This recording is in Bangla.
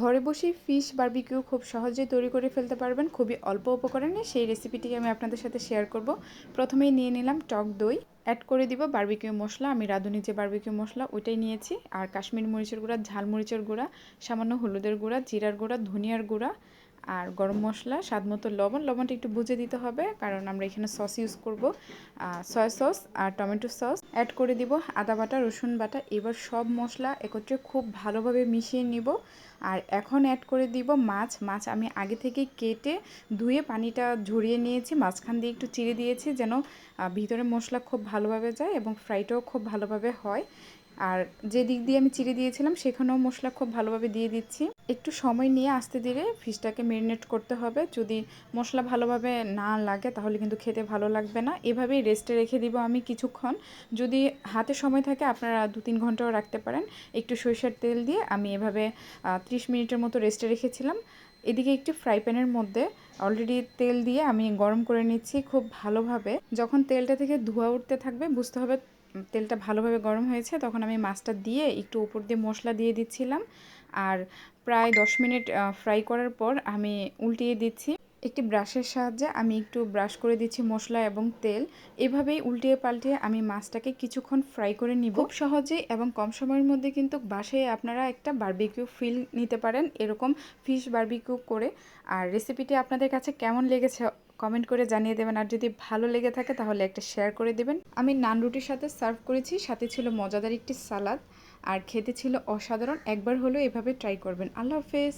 ঘরে বসেই ফিশ বারবিকিউ খুব সহজেই তৈরি করে ফেলতে পারবেন। খুবই অল্প উপকরণে সেই রেসিপিটি আমি আপনাদের সাথে শেয়ার করব। প্রথমেই নিয়ে নিলাম টক দই। অ্যাড করে দিব বারবিকিউ মশলা। আমি রাঁধুনি যে বারবিকিউ মশলা, ওইটাই নিয়েছি। আর কাশ্মীর মরিচের গুঁড়া, ঝাল মরিচের গুঁড়া, সামান্য হলুদের গুঁড়া, জিরার গুঁড়া, ধনিয়ার গুঁড়া আর গরম মশলা, স্বাদ মতো লবণ। লবণটা একটু বুঝে দিতে হবে, কারণ আমরা এখানে সস ইউজ করব। সয়া সস আর টমেটো সস অ্যাড করে দিব, আদা বাটা, রসুন বাটা, এবার সব মশলা একত্রে খুব ভালোভাবে মিশিয়ে নিব। আর এখন অ্যাড করে দিব মাছ মাছ আমি আগে থেকে কেটে ধুয়ে পানিটা ঝরিয়ে নিয়েছি, মাঝখান দিয়ে একটু চিড়ে দিয়েছি যেন ভিতরে মশলা খুব ভালোভাবে যায় এবং ফ্রাইটাও খুব ভালোভাবে হয়। আর যে দিক দিয়ে আমি চিড়ে দিয়েছিলাম, সেখানেও মশলা খুব ভালোভাবে দিয়ে দিচ্ছি। একটু সময় নিয়ে আস্তে ধীরে ফিশটাকে মেরিনেট করতে হবে। যদি মশলা ভালোভাবে না লাগে, তাহলে কিন্তু খেতে ভালো লাগবে না। এভাবেই রেস্টে রেখে দিব আমি কিছুক্ষণ। যদি হাতে সময় থাকে, আপনারা দু তিন ঘন্টাও রাখতে পারেন। একটু সরিষার তেল দিয়ে আমি এভাবে ত্রিশ মিনিটের মতো রেস্টে রেখেছিলাম। এদিকে একটি ফ্রাই প্যানের মধ্যে অলরেডি তেল দিয়ে আমি গরম করে নিচ্ছি খুব ভালোভাবে। যখন তেলটা থেকে ধোয়া উঠতে থাকবে, বুঝতে হবে তেলটা ভালোভাবে গরম হয়েছে, তখন আমি মাছটা দিয়ে একটু উপর দিয়ে মশলা দিয়ে দিচ্ছিলাম। আর প্রায় দশ মিনিট ফ্রাই করার পর আমি উল্টিয়ে দিচ্ছি। একটি ব্রাশের সাহায্যে আমি একটু ব্রাশ করে দিচ্ছি মশলা এবং তেল। এভাবেই উল্টিয়ে পাল্টিয়ে আমি মাছটাকে কিছুক্ষণ ফ্রাই করে নিব। খুব সহজেই এবং কম সময়ের মধ্যে কিন্তু বাসায় আপনারা একটা বার্বিকিউ ফিল নিতে পারেন এরকম ফিশ বার্বিকিউ করে। আর রেসিপিটি আপনাদের কাছে কেমন লেগেছে কমেন্ট করে জানিয়ে দেবেন। আর যদি ভালো লেগে থাকে তাহলে একটা শেয়ার করে দেবেন। আমি নান রুটির সাথে সার্ভ করেছি, সাথে ছিল মজাদার একটি সালাদ। আর খেতে ছিল অসাধারণ। একবার হলেও এভাবে ট্রাই করবেন। আল্লাহ হাফেজ।